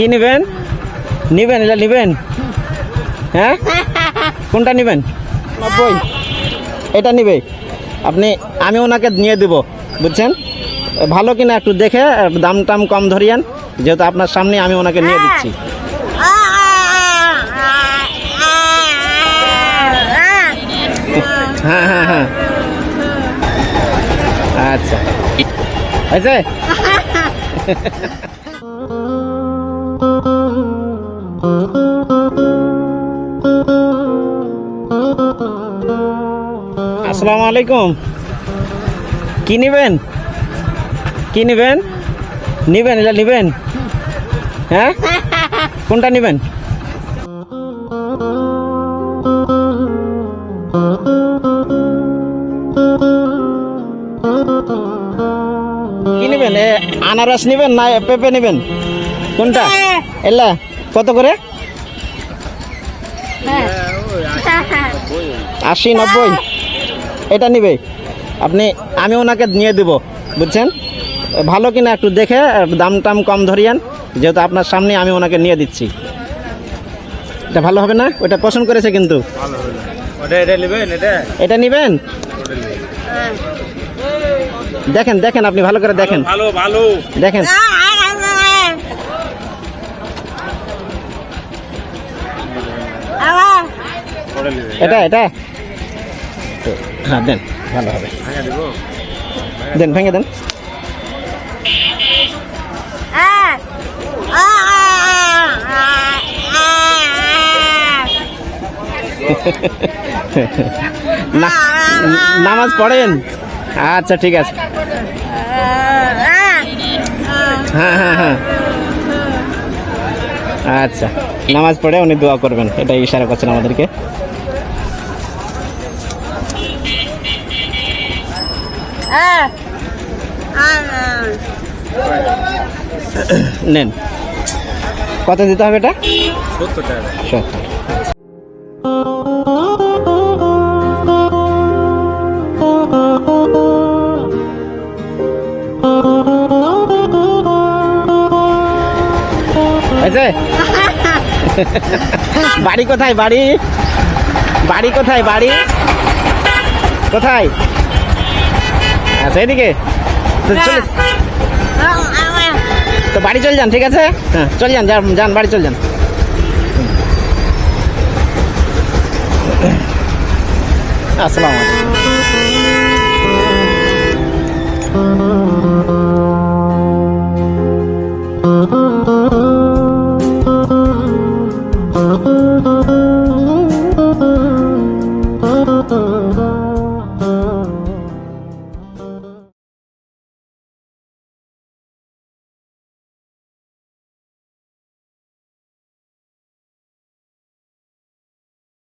কি নেবেন? নেবেন, এটা নেবেন? হ্যাঁ? কোনটা নেবেন? নব্বই। এটা নিবে। আপনি, আমি ওনাকে নিয়ে দেব, বুঝছেন? ভালো কিনা একটু দেখে, দাম টাম কম ধরিয়েন। যেহেতু আপনার সামনে আমি ওনাকে নিয়ে দিচ্ছি। হ্যাঁ হ্যাঁ হ্যাঁ। আচ্ছা। হয়েছে? আসসালামু আলাইকুম। কি নেবেন? কি নেবেন? নেবেন এটা নেবেন? হ্যাঁ? কোনটা নেবেন? কি নেবেন? এ আনারস নেবেন না পেঁপে নেবেন? কোনটা? এলা কত করে? আশি নব্বই? এটা নিবে। আপনি আমি ওনাকে নিয়ে দেব বুঝছেন? ভালো কিনা একটু দেখে দাম টাম কম ধরিয়েন। যেহেতু আপনার সামনে আমি ওনাকে নিয়ে দিচ্ছি। এটা ভালো হবে না? ওটা পছন্দ করেছে কিন্তু। এটা নেবেন এটা? এটা নিবেন? দেখেন দেখেন আপনি ভালো করে দেখেন। ভালো ভালো দেখেন। এটা এটা? তো, হ্যাঁ দেন। ভালো হবে। দেন ভেঙে দেন। নামাজ পড়েন। আচ্ছা ঠিক আছে। হ্যাঁ হ্যাঁ হ্যাঁ। আচ্ছা নামাজ পড়ে উনি দোয়া করবেন। এটা ইশারা করছেন আমাদেরকে। নেন। কত দিতে হবে এটা? সত্তর টাকা। সত্তর। হয়েছে? বাড়ি কোথায় বাড়ি? বাড়ি কোথায় বাড়ি? কোথায়? আচ্ছা এদিকে। তো চলে তো বাড়ি চলে যান ঠিক আছে? হ্যাঁ চলে যান যান যান বাড়ি চলে যান। আসসালামু আলাইকুম।